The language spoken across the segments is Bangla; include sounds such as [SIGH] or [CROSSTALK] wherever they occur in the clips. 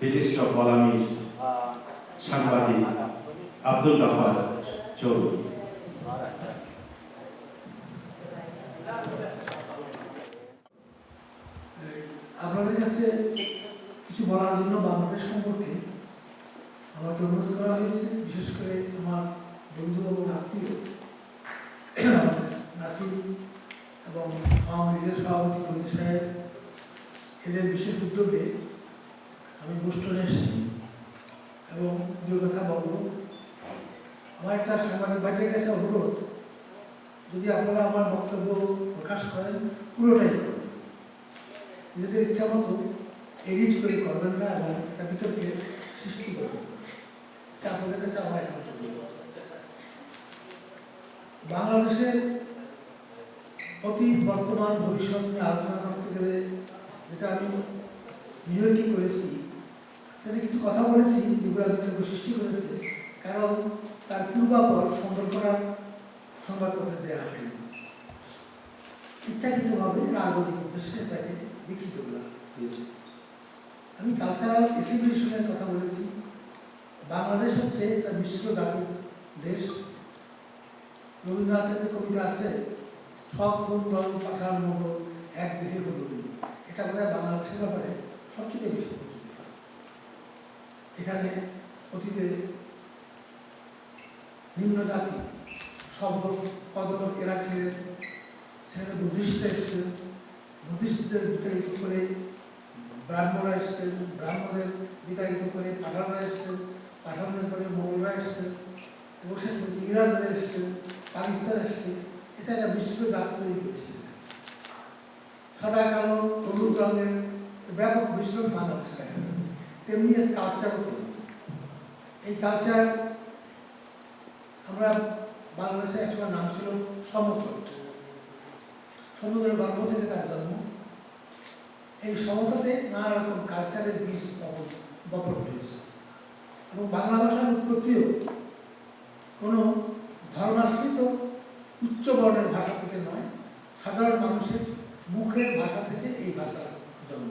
বিশিষ্ট কলামিস্ট, সাংবাদিক আব্দুল গাফার চৌধুরী। আপনাদের কাছে কিছু বলার জন্য বাংলাদেশ সম্পর্কে আমাকে অনুরোধ করা হয়েছে, বিশেষ করে আমার বন্ধু এবং আত্মীয় নাসিম এবং আওয়ামী লীগের সভাপতি সাহেব, এদের বিশেষ উদ্যোগে আমি বোস্টনে এসেছি এবং দু কথা বলব আমার একটা সাংবাদিক বাড়ির কাছে অনুরোধ, যদি আপনারা আমার বক্তব্য প্রকাশ করেন, পুরোটাই করবেন নিজেদের ইচ্ছা মতো এডিট করে করবেন না এবং এটা বিতর্কের সৃষ্টি করবেন। এটা আপনাদের কাছে আমার অনুরোধ। বাংলাদেশের অতীত বর্তমান ভবিষ্যৎ নিয়ে আলোচনা করতে গেলে যেটা আমি নিউ করেছি সেটা কিছু কথা বলেছি, যেগুলো বিতর্ক সৃষ্টি করেছে, কারণ তার পূর্বাপর সম্পর্কটা সংবাদপত্রে দেওয়া হয়নি। ইচ্ছাকৃতভাবে রাজনৈতিক উদ্দেশ্যে এটাকে বিকৃত করা হয়েছে। আমি কালচারাল এসিবিলিশনের কথা বলেছি। বাংলাদেশ হচ্ছে একটা মিশ্র জাতির দেশ। রবীন্দ্রনাথের যে কবিতা আছে, সব কোন দল পাঠান মগর এক দেহে হল এটা বোধ হয় বাংলাদেশের ব্যাপারে সবচেয়ে বেশি। এখানে অতীতে নিম্ন জাতি সবল কদর এরা ছিলেন। সেখানে বুদ্ধিস্ট এসছেন। বুদ্ধিস্টদের বিতাড়িত করে ব্রাহ্মণরা এসছেন ব্রাহ্মণের বিতাড়িত করে পাঠানরা এসছেন, পাঠানদের করে মোগলরা এসছেন এবং শেষ ইংরাজরা এসছেন পাকিস্তান এসছে এটা একটা বিশ্ব দাগ তৈরি করেছিল সাদা কালো, হলুদ রঙের ব্যাপক মিশ্রণ বাংলাদেশে সেটা তেমনি এর কালচারও তৈরি। এই কালচার আমরা বাংলাদেশে একসময় নাম ছিল সমতট সমুদ্রের গর্ভ থেকে তার জন্ম। এই সমতটে নানা রকম কালচারের বীজ বপন বপন হয়েছে এবং বাংলা ভাষার উৎপত্তিও কোনো ধর্মাশ্রিত উচ্চ বর্ণের ভাষা থেকে নয়, সাধারণ মানুষের মুখের ভাষা থেকে এই ভাষার জন্ম।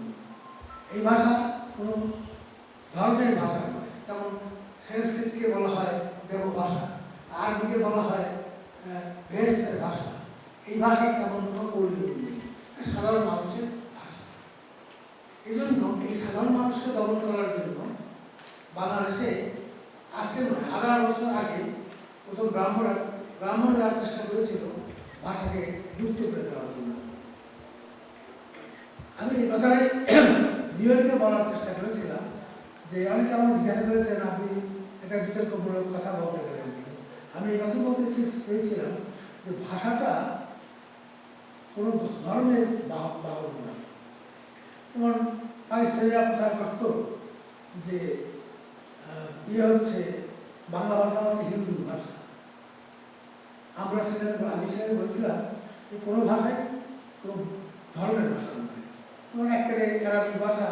এই ভাষা কোনো ধর্মের ভাষা যেমন সংস্কৃতকে বলা হয় দেবভাষা আরবিকে বলা হয় বেহেস্তের ভাষা। এই ভাষার তেমন কোনো পরিচিতি নেই। সাধারণ মানুষের ভাষা। এই জন্য এই সাধারণ মানুষকে দমন করার জন্য বাংলাদেশে আজকে হাজার বছর আগে প্রথম ব্রাহ্মণরা ব্রাহ্মণরা চেষ্টা করেছিল ভাষাকে যুক্ত করে দেওয়ার জন্য। আমি এই কথাটাই [CLEARS THROAT] ইয়র্কে বলার চেষ্টা করেছিলাম। যে অনেকে আমার জিজ্ঞাসা করেছেন আপনি একটা বিতর্কমূলক কথা বলতে কি? আমি এই কথা বলতে চেয়েছিলাম যে ভাষাটা কোনো ধর্মের বাহক নয়। যেমন পাকিস্তানিরা প্রচার করত যে ইয়ে হচ্ছে, বাংলা ভাষা হচ্ছে হিন্দু ভাষা। আমরা সেখানে আমি সেখানে বলেছিলাম যে কোনো ভাষাই কোনো ধর্মের ভাষা নয়। যেমন একটা আরবি ভাষা,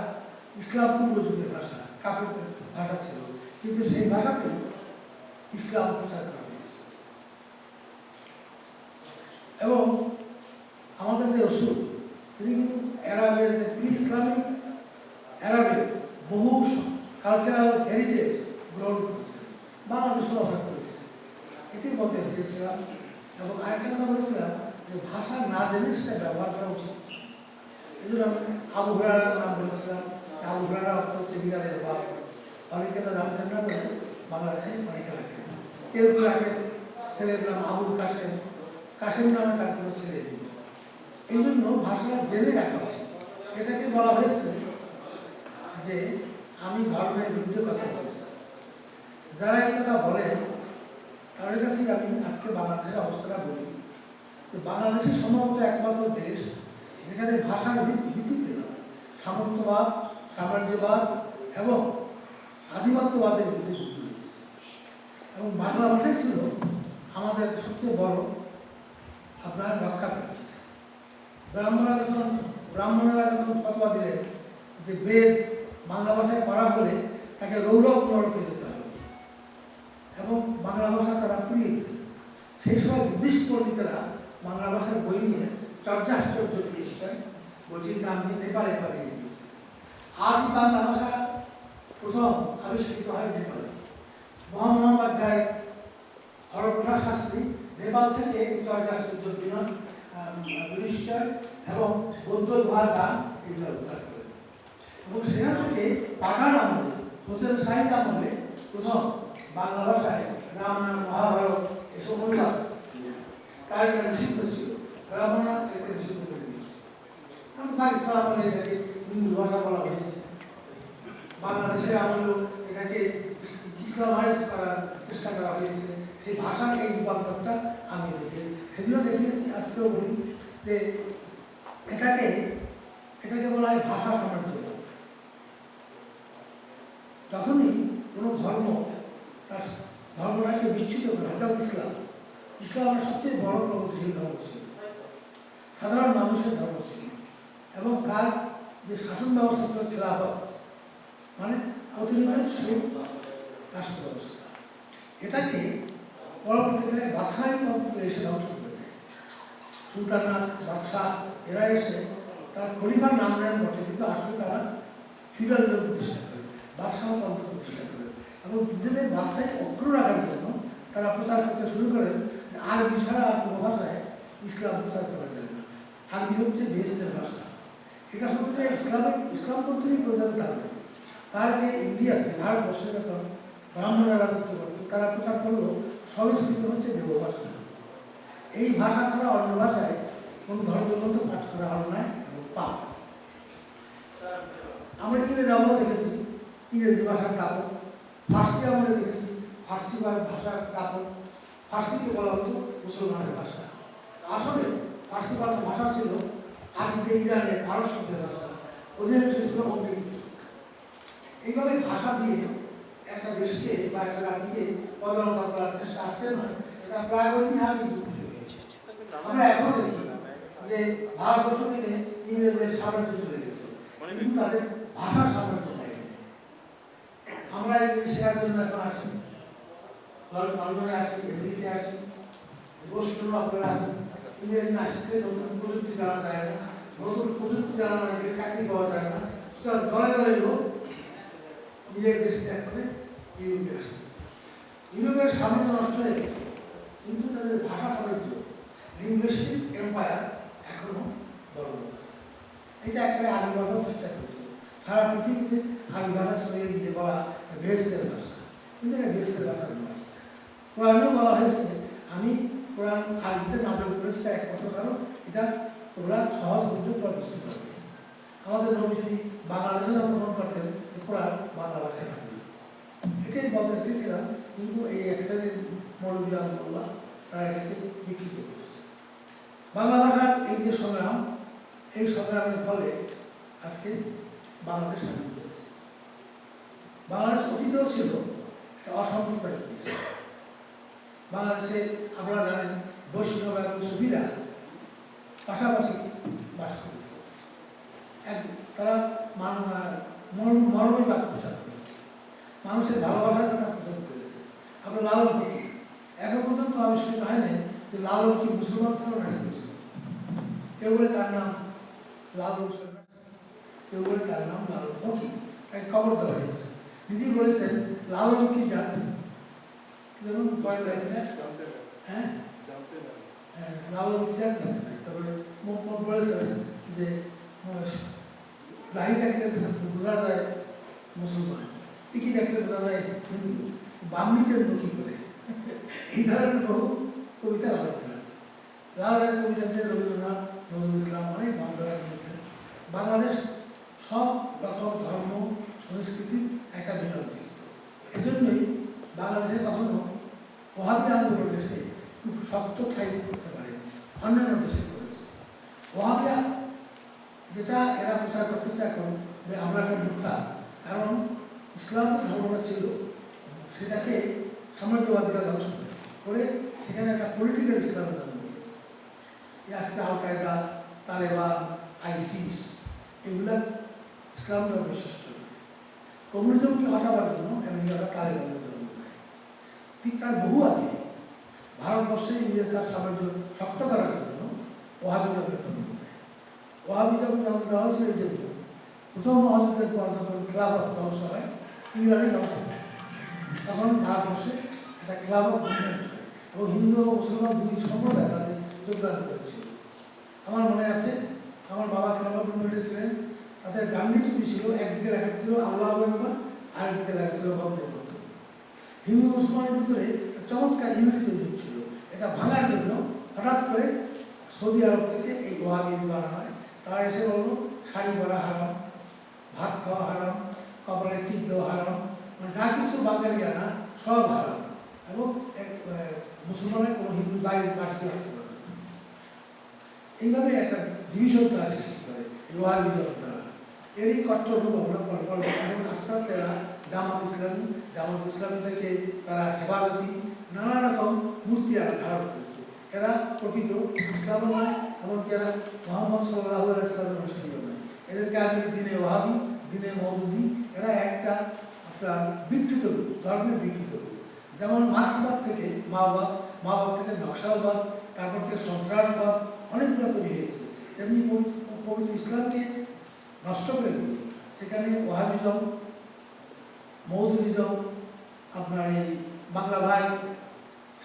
ইসলাম পূর্ব যুগের ভাষা। কাপড়ের ভাষা ছিল, কিন্তু সেই ভাষাতেই ইসলাম প্রচার করা হয়েছে। এবং আমাদের যে রসুল, তিনি কিন্তু অ্যারাবের যে প্রি ইসলামিক অ্যারাবের বহু কালচারাল হেরিটেজ গ্রহণ করেছে বাংলাদেশও অফার করেছে এটি বলতে চেয়েছিলাম এবং আরেকটা কথা বলেছিলাম যে ভাষা না জেনে সেটা ব্যবহার করা উচিত। এই জন্য আমি আবু হুরারার নাম বলেছিলাম হুরারা বিড়ালের বাপ অনেকে তো জানতেন না বলে, বাংলাদেশে অনেকে রাখেন। কেউ কেউ রাখেন। ছেলের নাম আবুল কাসেম কাসেম নামে তার কোনো ছেলে নেই। এই জন্য ভাষাটা জেনে রাখা উচিত। এটাকে বলা হয়েছে যে, আমি ধর্মের বিরুদ্ধে কথা বলেছি। যারা এই কথা বলেন তাদের কাছে আমি আজকে বাংলাদেশের অবস্থাটা বলি। বাংলাদেশের সম্ভবত একমাত্র দেশ যেখানে ভাষার ভিত্তিতে সামন্তবাদ সাম্রাজ্যবাদ এবং আধিপত্যবাদের বিরুদ্ধে যুদ্ধ হয়েছে। এবং বাংলা ভাষাই ছিল আমাদের সবচেয়ে বড় আপনার রক্ষা পেয়েছে। ব্রাহ্মণরা যখন ব্রাহ্মণরা যখন ফতোয়া দিলেন যে বেদ বাংলা ভাষায় পড়া হলে তাকে রৌরব নরকে যেতে হবে। এবং বাংলা ভাষা তারা পুড়িয়ে দিতেন সেই সময় বুদ্ধিস্ট পণ্ডিতেরা বাংলা ভাষার বই নিয়ে চর্যাশ্চর্য জিনিসটাই বইটির নাম দিয়ে নেপালে পালিয়ে আদি বাংলা ভাষা প্রথম আবিষ্কৃত হয় নেপালে। মহামহোপাধ্যায় হরপ্রসাদ শাস্ত্রী নেপাল থেকে এই চর্চা দিন নিশ্চয় এবং বৌদ্ধ গান এগুলো উদ্ধার করেন। এবং সেখান থেকে পাঠান আমলে হোসেন সাহিদ আমলে প্রথম বাংলা ভাষায় রামায়ণ, মহাভারত এসব অনুবাদ তার একটা নিষিদ্ধ ছিল। রামায়ণ একটা নিষিদ্ধ করে দিয়েছিল পাকিস্তান আমলে এটাকে হিন্দু ভাষা বলা হয়েছে। বাংলাদেশের আমলেও এটাকে ইস- ইসলামাইজ করার চেষ্টা করা হয়েছে। সেই ভাষার এই রূপান্তরটা আমি দেখে সেদিনও দেখিয়েছি, আজকেও বলি যে এটাকে এটাকে বলা হয় ভাষা সাম্রাজ্য। যখনই কোনো ধর্ম তার ধর্মটাকে বিচ্ছিন্ন করে যেমন ইসলাম। ইসলাম সবচেয়ে বড় প্রগতিশীল ধর্ম ছিল সাধারণ মানুষের ধর্ম ছিল এবং তার যে শাসন ব্যবস্থা খেলাফত মানে রাষ্ট্র ব্যবস্থা এটাকে পরবর্তীকালে বাদশাহী তন্ত্র এসে ধ্বংস করে দেয়। সুলতানা বাদশাহ, এরা এসে তার খলিফার নাম নেন বটে, কিন্তু আসলে তারা ফিউডালিজম প্রতিষ্ঠা করে, বাদশাহ তন্ত্র প্রতিষ্ঠা করে। এবং নিজেদের বাদশাহী অগ্র রাখার জন্য তারা প্রচার করতে শুরু করেন আরবি ছাড়া আর কোনো ভাষায় ইসলাম প্রচার করা যায় না। আরবি হচ্ছে বেস্টের ভাষা। এটা সত্যি ইসলামিক, ইসলাম পন্থী প্রচার তা তার যে ইন্ডিয়াতে ভারতবর্ষে যখন ব্রাহ্মণরা করতো, তারা প্রচার করল, সংস্কৃত হচ্ছে দেব ভাষা। এই ভাষা ছাড়া অন্য ভাষায় কোনো ধর্মগ্রন্থ পাঠ করা অন্যায় এবং পাপ। আমরা ইংরেজি আমলে দেখেছি। ইংরেজি ভাষার দাপট। ফার্সি আমলে দেখেছি। ফার্সি ভাষার দাপট। ফার্সিকে বলা হতো মুসলমানের ভাষা। আসলে ফার্সি ভাষা ছিল আদিতে ইরানের পারস্যদের ভাষা অধিকাংশ ছিল অঙ্গিক এইভাবে ভাষা দিয়ে একটা দেশকে বা একটা জাতিকে পদানত করার চেষ্টা আসছে না, এটা প্রায় ঐতিহাসিক যুক্তি হয়ে আমরা এখন দেখি যে ভারতবর্ষ থেকে ইংরেজদের সাম্রাজ্য চলে গেছে, কিন্তু তাদের ভাষার সাম্রাজ্য হয়নি। আমরা এই শেখার জন্য এখন আসি। লন্ডনে আসি, এমনিতে আসি বৈষ্ণব আপনারা আসেন ইংরেজি না শিখলে নতুন প্রযুক্তি জানা যায় না। নতুন প্রযুক্তি জানা না গেলে চাকরি পাওয়া যায় না। সুতরাং দলে দলে লোক নিজের দেশ ত্যাগ করে ইউরোপে আসতেছে। ইউরোপের সাম্রাজ্য নষ্ট হয়ে গেছে, কিন্তু তাদের ভাষা সাম্রাজ্য লিঙ্গুইস্টিক এম্পায়ার এখনও বড় আছে। এটা একটা আরবি ভাষাও চেষ্টা করেছিল সারা পৃথিবীতে আরবি ভাষা ছড়িয়ে দিয়ে বলা বেহেস্তের ভাষা, কিন্তু এটা বেহেস্তের ভাষা নয়। কোরআনেও বলা হয়েছে, আমি কোরআন আরবিতে নাটক করেছি তার একমাত্র কারণ, এটা তোমরা সহজ বুঝতে পর বুঝতে পারবে আমাদের নবী যদি বাংলাদেশে জন্মগ্রহণ করতেন কোরআন বাংলা ভাষায় থাকবে এটাই বলতে চেয়েছিলাম, কিন্তু এই এক শ্রেণির মৌলবী তারা এটাকে বিকৃত করেছে। বাংলা ভাষার এই যে সংগ্রাম, এই সংগ্রামের ফলে আজকে বাংলাদেশ স্বাধীন হয়েছে। বাংলাদেশ অতীতেও ছিল একটা অসম্প্রদায়িক দেশ। বাংলাদেশে আপনারা জানেন, বৈষ্ণব এবং সুবিধা পাশাপাশি বাস করেছে। এক তারা মান মরম- মরমী বাক প্রচার করেছে। মানুষের ভালোবাসার কথা প্রচার করেছে। আমরা লালন ফকির এখন পর্যন্ত আবিষ্কৃত হয়নি যে লালন কি মুসলমান ছিল না হিন্দু ছিল। কেউ বলে তার নাম লালন শর্মা কেউ বলে তার নাম লালন ফকির তাকে খবর দেওয়া হয়েছে। নিজেই বলেছেন লালন কি জাত? যেমন কয়েক লাইনটা হ্যাঁ? হ্যাঁ, লালন কি জাত জানে না। তারপরে মোহাম্মদ বলেছেন যে দাড়ি দেখলে বোঝা যায় মুসলমান। টিকি দেখলে বোঝা যায় হিন্দু। বামনি জন্য কি করে? এই ধরনের বহু কবিতা লালনের আছে। লালনের কবিতাতে রবীন্দ্রনাথ, নজরুল ইসলাম অনেক বান্ধবরা নিয়েছেন বাংলাদেশ সব রকম ধর্ম সংস্কৃতির একটা বিনন্দিত এজন্যই বাংলাদেশে কখনো ওহাবি আন্দোলন এসে শক্ত ঠাই করতে পারেনি। অন্যান্য দেশে ওহাবিয়া যেটা এরা প্রচার করতেছে এখন যে আমরা একটা মুক্তা কারণ ইসলাম যে ধর্মটা ছিল, সেটাকে সাম্রাজ্যবাদীরা ধ্বংস করেছে। করে সেখানে একটা পলিটিক্যাল ইসলামের জন্ম দিয়েছে আজকে আল কায়দা, তালেবান, আইসিস, এগুলা ইসলাম ধর্মের সৃষ্ট নয়। কমিউনিজমকে হটাবার জন্য আমেরিকারা তালেবানের জন্ম দেয় ঠিক তার বহু আগে ভারতবর্ষে ইংরেজ তার সাম্রাজ্য শক্ত করার জন্য ওহাবিজমের দেয় ওহাবিজম দেওয়া প্রথম মহাযুদ্ধের পর যখন খেলাফত ধ্বংস হয় ধ্বংস হয় তখন একটা উন্নয়ন করে এবং হিন্দু ও মুসলমান দুই সম্প্রদায় তাদের যোগদান করেছিল আমার মনে আছে, আমার বাবা খেলাফত উন্নয়নে ছিলেন তাদের গান্ধী টুপি ছিল, একদিকে লেখা ছিল আল্লাহ একবার, আরেকদিকে লেখা ছিল বন্দে হিন্দু মুসলমানের ভিতরে চমৎকার ইউনিটি তৈরি হচ্ছিল। এটা ভাঙার জন্য হঠাৎ করে সৌদি আরব থেকে এই ওয়াহাবিজি বানা হয়। তারা এসে বলল, শাড়ি পরা হারাম, ভাত খাওয়া হারাম কপালে টিপ দেওয়া হারাম মানে যা কিছু বাঙালিয়ানা সব হারাম। এবং মুসলমানের কোনো হিন্দু বাইরে বাড়িতে রাখতে পারবে না। এইভাবে একটা ডিভিশন তারা সৃষ্টি করে, এই ওয়াহাবিজম দ্বারা। এরই কট্টর রূপ আমরা পর পর এবং আস্তে আস্তে এরা জামাত ইসলামী জামাত ইসলামী থেকে তারা হেফাজতি, নানা রকম মূর্তি এরা ধারণ করেছে। এরা প্রকৃত ইসলাম নয় এমনকি এরা মোহাম্মদ সাল্লাহ ইসলামের অনুসারীও নয়। এদেরকে আমি দিনে ওহাবি দিনে মৌদুদি এরা একটা আপনার বিকৃত রূপ, ধর্মের বিকৃত রূপ। যেমন মার্ক্সবাদ থেকে মাওবাদ মাওবাদ থেকে নকশালবাদ, তারপর থেকে সন্ত্রাসবাদ, অনেকগুলো তৈরি হয়েছে। তেমনি পবিত্র- ইসলামকে নষ্ট করে দিয়ে সেখানে ওহাবিজম মৌদুদিজম আপনার এই বাংলা ভাই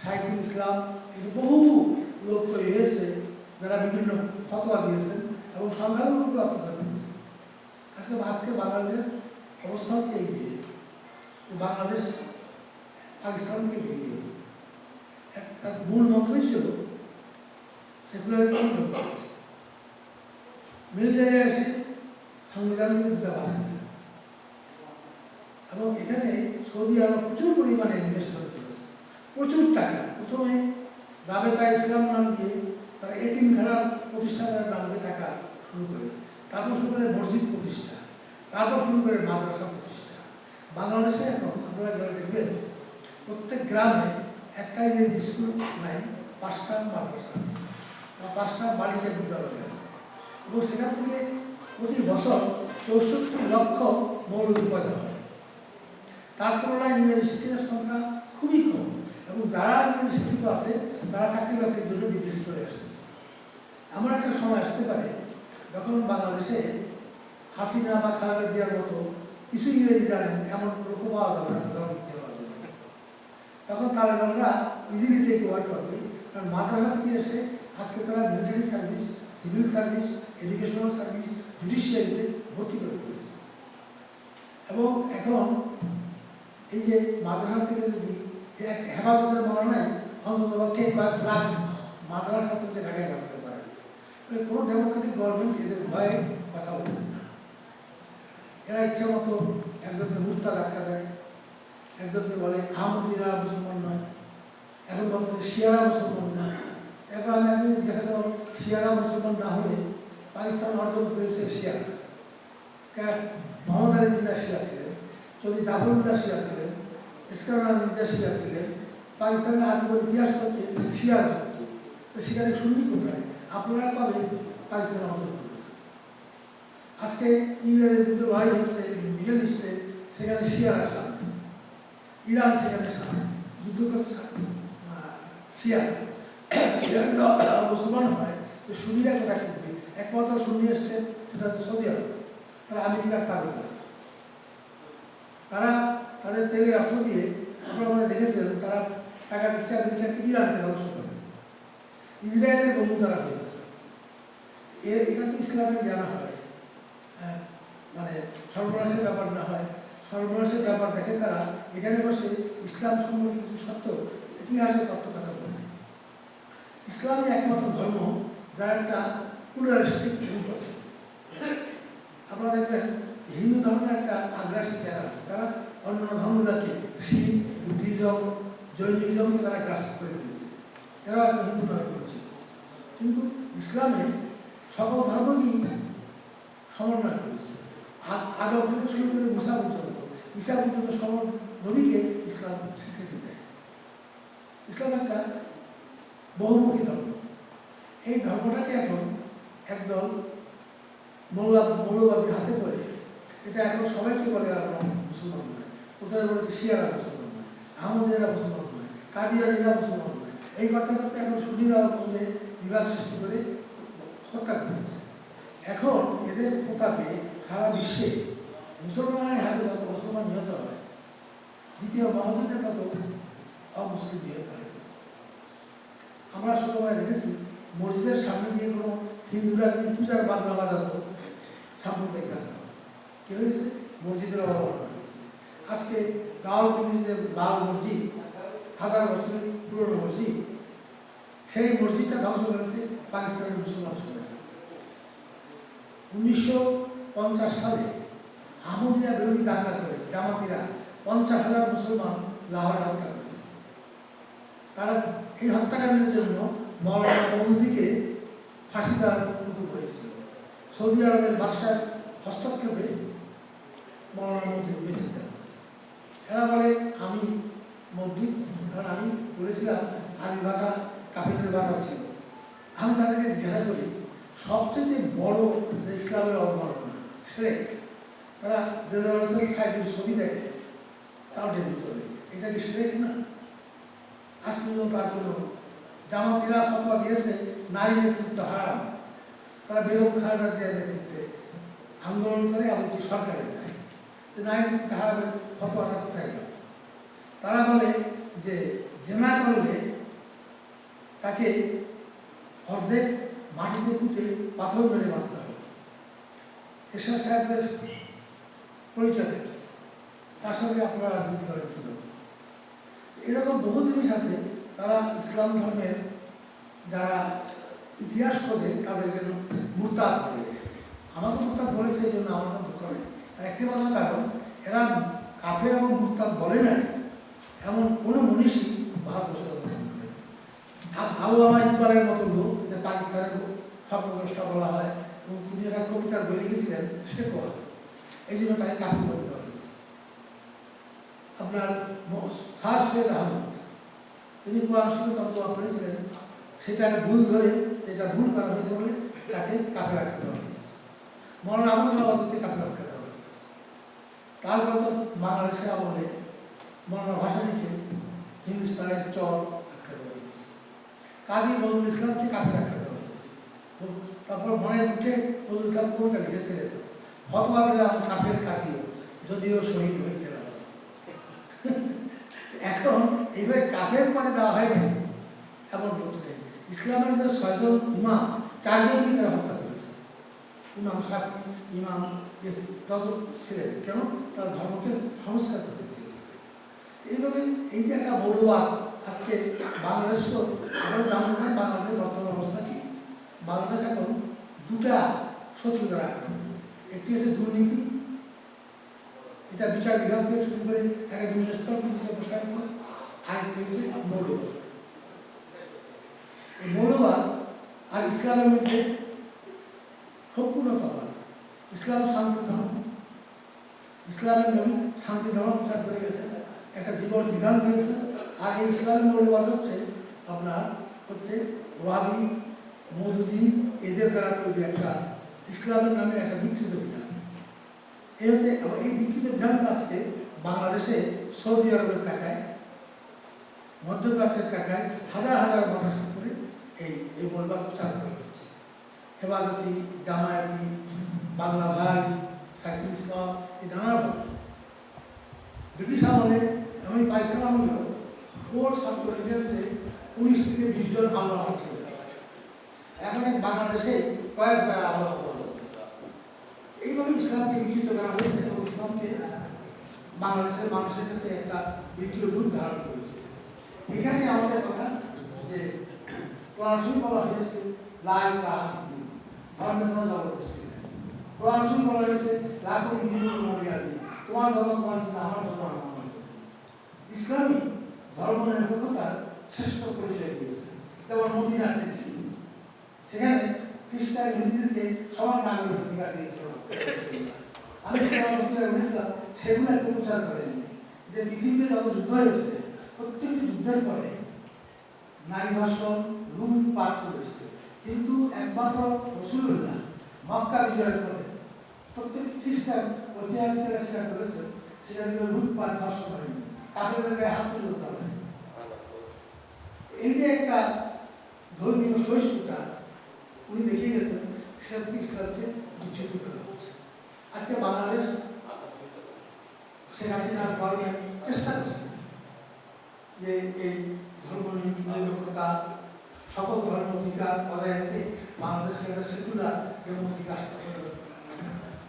সাইকুল ইসলাম এই বহু লোক তৈরি হয়েছে। যারা বিভিন্ন ফতোয়া দিয়েছেন এবং সংখ্যালঘুকে অত্যাচার করেছেন। আজকে আজকে বাংলাদেশের অবস্থা হচ্ছে এই যে বাংলাদেশ পাকিস্তান থেকে বেরিয়ে তার মূল মন্ত্রই ছিল সেকুলারিজম মিলিটারি এসে সংবিধান বাদ এবং এখানে সৌদি আরব প্রচুর পরিমাণে ইনভেস্টমেন্ট করেছে প্রচুর টাকা। প্রথমে রাবেতা ইসলাম নাম দিয়ে তারা এতিমখানার প্রতিষ্ঠানের নাম টাকা শুরু করে। তারপর শুরু করে মসজিদ প্রতিষ্ঠা, তারপর শুরু করে মাদ্রাসা প্রতিষ্ঠা। বাংলাদেশে এখন আপনারা গেলে দেখবেন, প্রত্যেক গ্রামে একটা ইংরেজি স্কুল নাই, পাঁচটা মাদ্রাসা আছে বা পাঁচটা বালিকা বিদ্যালয় আছে। এবং সেখান থেকে প্রতি বছর চৌষট্টি লক্ষ মৌলবী পয়দা হয়। তার তুলনায় ইংরেজি শিক্ষিতের সংখ্যা খুবই কম। এবং যারা শিক্ষিত আছে, তারা চাকরি বাকরির জন্য বিদেশে চলে আসতেছে এমন একটা সময় আসতে পারে যখন বাংলাদেশে হাসিনা বা খালেদা জিয়ার মতো কিছু ইংরেজি জানেন, এমন লোক পাওয়া যাবে না দিতে পারবে না। তখন তালেবানরা ইজিলি টেক ওভার করবে। কারণ মাদ্রাসা থেকে এসে আজকে তারা military service civil service educational service জুডিশিয়ারিতে ভর্তি করে ফেলেছে। এবং এখন এই যে মাদ্রাসা থেকে যদি এক হেফাজতের মনে নাই অন্তত কয়েক লাখ মাদ্রাসা থেকে ঢাকায় পাঠাতে পারে। কোনো ডেমোক্রেটিক গভর্নমেন্ট এদের ভয়ে কথা বলবে না। এরা ইচ্ছা মতো একজনকে মুক্তা ধাক্কা দেয়, একজনকে বলে আহমদিরা মুসলমান নয় এখন বলতে শিয়ারা মুসলমান নয় এখন আমি একদিন জিজ্ঞাসা করলাম, শিয়ারা মুসলমান না হলে পাকিস্তান অর্জন করেছে শিয়ারা? মোহাম্মদ আলী জিন্না শিয়া ছিলেন, যদি জাফরুল্লাহ শিয়া ছিলেন ইসকার মির্জা শিয়া পাকিস্তানের আজীবন ইতিহাস হচ্ছে শিয়ার শক্তি সেখানে শুনলি কোথায়? আপনারা কবে পাকিস্তান অর্জন করেছে আজকে ইংরেজের বিরুদ্ধে লড়াই হচ্ছে মিডল ইস্টে, সেখানে শিয়ারা সামনে। ইরান সেখানে সামনে। যুদ্ধ করছে শিয়া। শিয়া মুসলমান হয়, তো সুবিধা কোথায় করবে? একমাত্র সুন্নি এসছে সেটা হচ্ছে সৌদি আরব। তারা আমেরিকার তাবেদার তারা তাদের তেলের অর্থ দিয়ে আপনারা মনে দেখেছেন তারা টাকা দিচ্ছে আমেরিকাকে ইরানকে ধ্বংস করে। ইসরায়েলের বন্ধু তারা হয়েছে। এখানে ইসলামে জানা হয় হ্যাঁ, মানে সর্বনাশের ব্যাপার না হয়। সর্বনাশের ব্যাপার দেখে তারা এখানে বসে ইসলাম সম্পর্কে কিছু সত্য ইতিহাসের তত্ত্ব কথা বলে ইসলামই একমাত্র ধর্ম যার একটা প্লুরালিস্টিক রূপ আছে। আপনারা দেখবেন হিন্দু ধর্মের একটা আগ্রাসী চেহারা আছে। তারা অন্য ধর্মগুলোকে শিখ বুদ্ধিজম, জৈনিজমকে তারা গ্রাস করে দিয়েছে। এরা একটা হিন্দু নামে পরিচিত। কিন্তু ইসলামে সকল ধর্মকেই সমন্বয় করেছে। আ- আদম থেকে শুরু করে মুসা পর্যন্ত, ঈসা পর্যন্ত সব নবীকে ইসলাম স্বীকৃতি দেয়। ইসলাম একটা বহুমুখী ধর্ম। এই ধর্মটাকে এখন একদল মৌলা হাতে করে, এটা এখন সবাইকে বলে আপনার মুসলমান কোথায় বলেছে শিয়ারা মুসলমান নয়, আহমদিয়ারা মুসলমান নয় কাদিয়ারিরা মুসলমান নয়। এই কথা করতে এখন সুন্নিরাও মধ্যে বিভাগ সৃষ্টি করে হত্যা করেছে। এখন এদের প্রতাপে সারা বিশ্বে মুসলমানের হাতে যত মুসলমান নিহত হয়, দ্বিতীয় মহাযুদ্ধে তত অমুসলিম নিহত হয়। আমরা ছোটবেলায় দেখেছি, মসজিদের সামনে দিয়ে কোনো হিন্দুরা যদি পূজার বাজনা বাজাতো, সাম্প্রদায়িক গান গাওয়া। কি হয়েছে মসজিদের হয়েছে আজকে রাওয়ালপিন্ডির যে লাল মসজিদ, হাজার বছরের পুরনো মসজিদ, সেই মসজিদটা ধ্বংস করেছে পাকিস্তানের মুসলমান সৈন্যরা উনিশশো পঞ্চাশ সালে আহমদিয়া বিরোধী দাঙ্গা করে জামাতিরা পঞ্চাশ হাজার মুসলমান লাহোরে হত্যা করেছে। তারা এই হত্যাকাণ্ডের জন্য মৌলানা মৌদুদিকে ফাঁসি দেওয়ার হুকুম হয়েছিল। সৌদি আরবের বাদশার হস্তক্ষেপে মৌলানা মৌদুদি বেঁচে দেন এরা বলে, আমি মসজিদ, কারণ আমি বলেছিলাম আমি ভাষা কাপিলের ভাষা ছিল। আমি তাদেরকে জিজ্ঞাসা করি, সবচেয়ে বড় ইসলামের অবমাননা সেরেক তারা দেওয়ার সাইডের ছবি দেখে তাদের ভিতরে এটা কি সেরেক না? আজ পর্যন্ত আর কোনো জামাতিরা ফতোয়া দিয়েছে, নারী নেতৃত্ব হারাম। তারা বেগম খালেদা জিয়ার নেতৃত্বে আন্দোলন করে, এমনকি সরকারে যায়। নারী নেতৃত্ব হারামের কোথায় গেল তারা বলে যে জেনা করলে তাকে অর্ধেক মাটিতে পুঁতে পাথর মেরে মারতে হবে। এসব সাহেবদের পরিচয় তার সঙ্গে আপনারা রাজনীতি করেন কীভাবে? এরকম বহু জিনিস আছে, তারা ইসলাম ধর্মের যারা ইতিহাস খোঁজে তাদেরকে মুরতাদ বলে। আমাকে মুরতাদ বলেছে, এই জন্য আমার নেই। আর একটি মাত্র কারণ, এরা কাফের এবং মুরতাদ বলে নাই। এমন কোনো মনীষী ভারতবর্ষে আল্লামা ইকবালের মতো লোক, যে পাকিস্তানের স্বপ্নদ্রষ্টা বলা হয়, এবং তিনি একটা কবিতার বই লিখেছিলেন, সে কোয়া এই জন্য তাকে কাফি করে দেওয়া হয়েছে। আপনার স্যার সৈয়দ আহমদ তিনি কোরআন শরীফ তর্জমা করেছিলেন সেটা ভুল ধরে এটা ভুল করা হয়েছে বলে তাকে কাপে রাখতে দেওয়া হয়েছে। মৌলানা আহমদ নওয়াজকে কাপে রাখতে দেওয়া হয়েছে তারপরে তো বাংলাদেশে আমলে বাংলা ভাষা লিখে হিন্দুস্তানের চর আখ্যা দেওয়া হয়েছে। কাজী নজরুল ইসলামকে কাপে রাখতে দেওয়া হয়েছে? তারপর মনের মুখে নজরুল ইসলাম কবিতা লিখেছিলেন, ফতোয়া দিলাম কাপের কাজী যদিও শহীদ হইতে রাজি। [LAUGHS] এখন এইভাবে কাফের পরে দেওয়া হয়নি, এমন বলতে ইসলামের যে ছয়জন ইমাম চারজনকে তারা হত্যা করেছে ইমাম সাফি ইমাম যত ছিলেন। কেন? তার ধর্মকে সংস্কার করতে চেয়েছিলেন। এইভাবে এই যে একটা মৌলবাদ আজকে বাংলাদেশ তো আমরা জানতে চাই বাংলাদেশের বর্তমান অবস্থা কি? বাংলাদেশ এখন দুটা শত্রু দ্বারা একটি হচ্ছে দুর্নীতি। এটা বিচার বিভাগ থেকে শুরু করে একটা বিভিন্ন স্তর পর্যন্ত প্রসারিত আর একটি হচ্ছে মৌলবাদ। এই মৌলবাদ আর ইসলামের মধ্যে সম্পূর্ণ তফাৎ ইসলাম শান্তি ধর্ম। ইসলামের নবী শান্তি ধর্ম প্রচার করে গেছে একটা জীবন বিধান দিয়েছে আর এই ইসলামের মৌলবাদ হচ্ছে আপনার হচ্ছে ওয়াবি মৌদুদি, এদের দ্বারা তৈরি একটা ইসলামের নামে একটা বিকৃত বিধান। এই হচ্ছে এই বিকৃত বিধানটা আজকে বাংলাদেশে সৌদি আরবের টাকায় মধ্যপ্রাচ্যের টাকায় হাজার হাজার মানুষ করে এই এই বলবাদ প্রচার করা হচ্ছে। হেফাজতি জামায়াতি, বাংলা ভাই, সাইফুল ইসলাম, এই নানাভাবে ব্রিটিশ আমলে আমি পাকিস্তান আমলেও ফোর সাব কন্টিনেন্টে উনিশ থেকে বিশ জন আল্লাহ ছিল এখন এক বাংলাদেশে কয়েক হাজার আল্লাহ এইভাবে ইসলামকে বিকৃত করা হয়েছে এবং ইসলামকে বাংলাদেশের মানুষের কাছে একটা বিকৃত রূপ ধারণ করেছে। এখানে আমাদের কথা যে শরীফ বলা হয়েছে লাই কাহাদি ধর্মের কোনো জবরদস্তি নেই হয়েছে লাখুন দিনুল মরিয়াদি। তোমার ধর্ম ধর্ম আমার ইসলামী ধর্ম নিরপেক্ষতার শ্রেষ্ঠ পরিচয় দিয়েছে। যেমন মদিনা ট্রিটি সেখানে খ্রিস্টান হিন্দুদেরকে সবার নাগরিক অধিকার দিয়েছিল। আমি বলেছিলাম, সেগুলো এত প্রচার করেনি যে পৃথিবীতে যত যুদ্ধ হয়েছে, প্রত্যেকটি যুদ্ধের পরে নারী ধর্ষণ, লুটপাট করেছে। কিন্তু একমাত্র রসুল্লাহ মক্কা বিজয় করে প্রত্যেক খ্রিস্টান ঐতিহাসিকরা সেটা করেছে, সেটা কিন্তু লুটপাট, ধর্ষণ করেনি কাপড়ের গায়ে হাত তুলে হয়নি। এই যে একটা ধর্মীয় সহিষ্ণুতা উনি দেখে গেছেন সেটা থেকে ইসলামকে করা হচ্ছে আজকে বাংলাদেশ শেখ হাসিনার গভর্নমেন্ট চেষ্টা করছে যে এই ধর্ম নিরপেক্ষতা সকল ধর্মের অধিকার বজায় রেখে বাংলাদেশকে একটা সেকুলার গড়ে তোলা।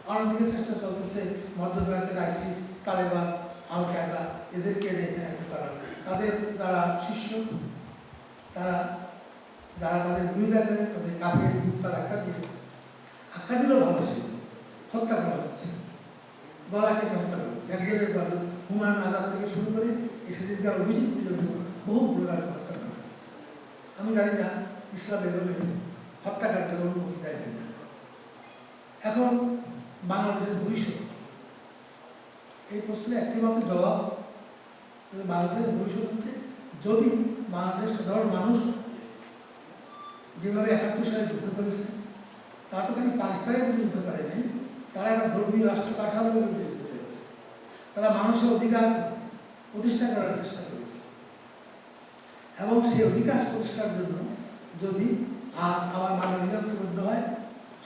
অন্যদিকে চেষ্টা চলতেছে মধ্যপ্রাচ্যের আইসিস, তালেবান আল কায়দা এদেরকে একটু করা তাদের যারা শিষ্য, তারা, যারা তাদের বিরোধিতা করে তাদের কাপে তার আখ্যা দিয়ে আখ্যা দিলেও ভালো ছিল হত্যা করা হচ্ছে গলা কেটে হত্যা করা হচ্ছে একজনের হুমায়ুন আজাদ থেকে শুরু করে এই সেদিনকার অভিজিৎ পর্যন্ত বহু প্রকার আমি জানি না ইসলাম এভাবে হত্যাকাণ্ডের অনুমতি দেয় কিনা। এখন বাংলাদেশের ভবিষ্যৎ এই প্রশ্নে একটি মাত্র জবাব বাংলাদেশের ভবিষ্যৎ হচ্ছে যদি বাংলাদেশের সাধারণ মানুষ যেভাবে একাত্তর সালে যুদ্ধ করেছে তারা তো খালি পাকিস্তানের বিরুদ্ধে যুদ্ধ করে নাই তারা একটা ধর্মীয় রাষ্ট্র কাঠামোর বিরুদ্ধে যুদ্ধ করেছে। তারা মানুষের অধিকার প্রতিষ্ঠা করার চেষ্টা এবং সেই অধিকার প্রতিষ্ঠার জন্য যদি আজ আমার বাঙালিরা ঐক্যবদ্ধ হয়,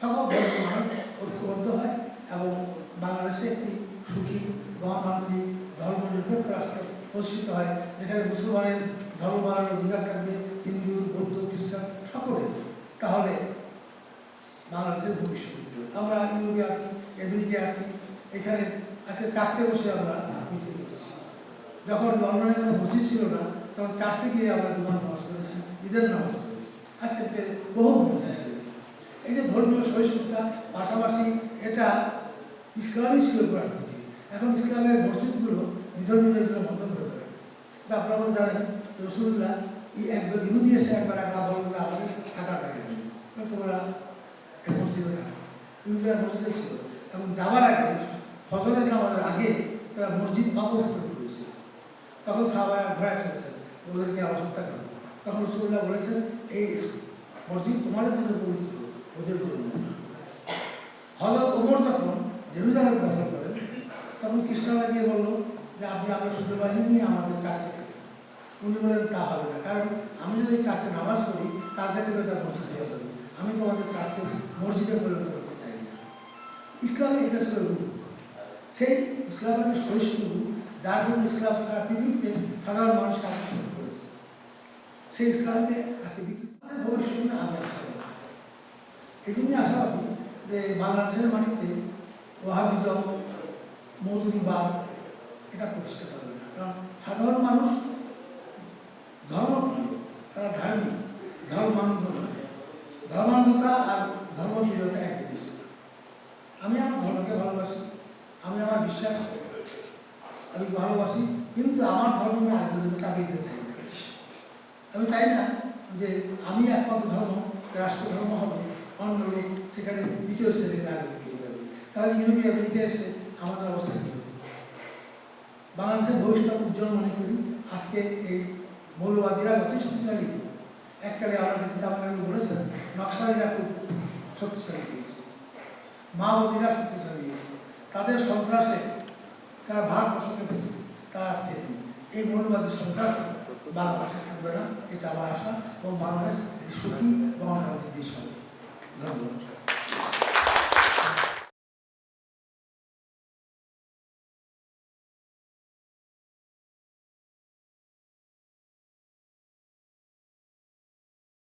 সকল ধর্মের মানুষ ঐক্যবদ্ধ হয় এবং বাংলাদেশে একটি সুখী, গণতান্ত্রিক ধর্ম নিরপেক্ষ রাষ্ট্র প্রতিষ্ঠিত হয়, যেখানে মুসলমানের ধর্ম পালনের অধিকার থাকবে, হিন্দু, বৌদ্ধ, খ্রিস্টান সকলের তাহলে বাংলাদেশের ভবিষ্যৎ। আমরা ইউরোপে আছি আমেরিকায় আছি, এখানে আজকে চার্চে বসে আমরা মিটিং করছি যখন লন্ডনে কোনো না তখন চার্চে গিয়ে আমরা দুবার নামাজ করেছি ঈদের নামাজ করেছি আজকে বহু এই যে ধর্মীয় সহিষ্ণুতা, পাশাপাশি এটা ইসলামই ছিল করার দিকে এখন ইসলামের মসজিদগুলো বিধর্মীদের জন্য বন্ধ করে দেওয়া হয়েছে। আপনারা জানেন রসুল্লাহ একজন ইহুদি এসে একবার একটা বলবে আমাদের টাকা নেই তোমরা এই মসজিদে থাকো। ইহুদিরা মসজিদে ছিল এবং যাওয়ার আগে, ফজরের নামাজের আগে তারা মসজিদ অপবিত্র করেছিল। তখন সাহাবায় ঘোরায় চলেছেন যে ওদেরকে আবার হত্যা করব। তখন রসুল্লাহ বলেছেন, এই মসজিদ তোমাদের জন্য পবিত্র ওদের জন্য। হলো ওমর যখন জেরুজালেম দখল করেন, তখন খ্রিস্টানরা গিয়ে বলল যে, আপনি আপনার সৈন্যবাহিনী নিয়ে আমাদের খেতে উনি বলেন তা হবে না, কারণ আমি যদি চার্চে নামাজ পড়ি, তার কাছে এটা মসজিদ হয়ে যাবে। আমি তোমাদের চার্চকে মসজিদে পরিণত করতে চাই না। ইসলামে এটা ছিল রূপ সেই ইসলামের সহিষ্ণু, যার জন্য ইসলাম পৃথিবীতে সাধারণ মানুষকে আকর্ষণ সেই ইসলামকে আজকে ভবিষ্যৎ নিয়ে আমি আশাবাদী এই জন্যই আশাবাদী যে বাংলাদেশের মাটিতে ওয়াহাবিজম মৌদুদিবাদ এটা প্রতিষ্ঠা করবে না। কারণ সাধারণ মানুষ ধর্মপ্রিয়, তারা ধার্মিক, ধর্মান্ধ নয়। ধর্মান্ধতা আর ধর্মপ্রিয়তা এক জিনিস না। আমি আমার ধর্মকে ভালোবাসি, আমি আমার বিশ্বাস, আমি ভালোবাসি, কিন্তু আমার ধর্মকে আরেকজনকে চাপিয়ে দিতে চাই আমি চাই না যে আমি একমাত্র ধর্ম রাষ্ট্র ধর্ম হবে, অন্য লোক সেখানে দ্বিতীয় শ্রেণির আগে দিকে যাবে। তাহলে ইউরোপীয় আমেরিকা এসে আমাদের অবস্থা কী হতো বাংলাদেশের ভবিষ্যৎ উজ্জ্বল মনে করি। আজকে এই মৌলবাদীরা যতই শক্তিশালী। এককালে আমরা দেখতে আপনাকে বলেছেন, নকশালীরা খুব শক্তিশালী হয়েছে মাওবাদীরা শক্তিশালী হয়েছে তাদের সন্ত্রাসে তারা বসতে পেয়েছে। তারা আজকে এই মৌলবাদী সন্ত্রাস বাংলাদেশে থাকবে না এটা আমার আশা এবং বাংলাদেশ সুখী এবং আমার দেশ হবে। ধন্যবাদ।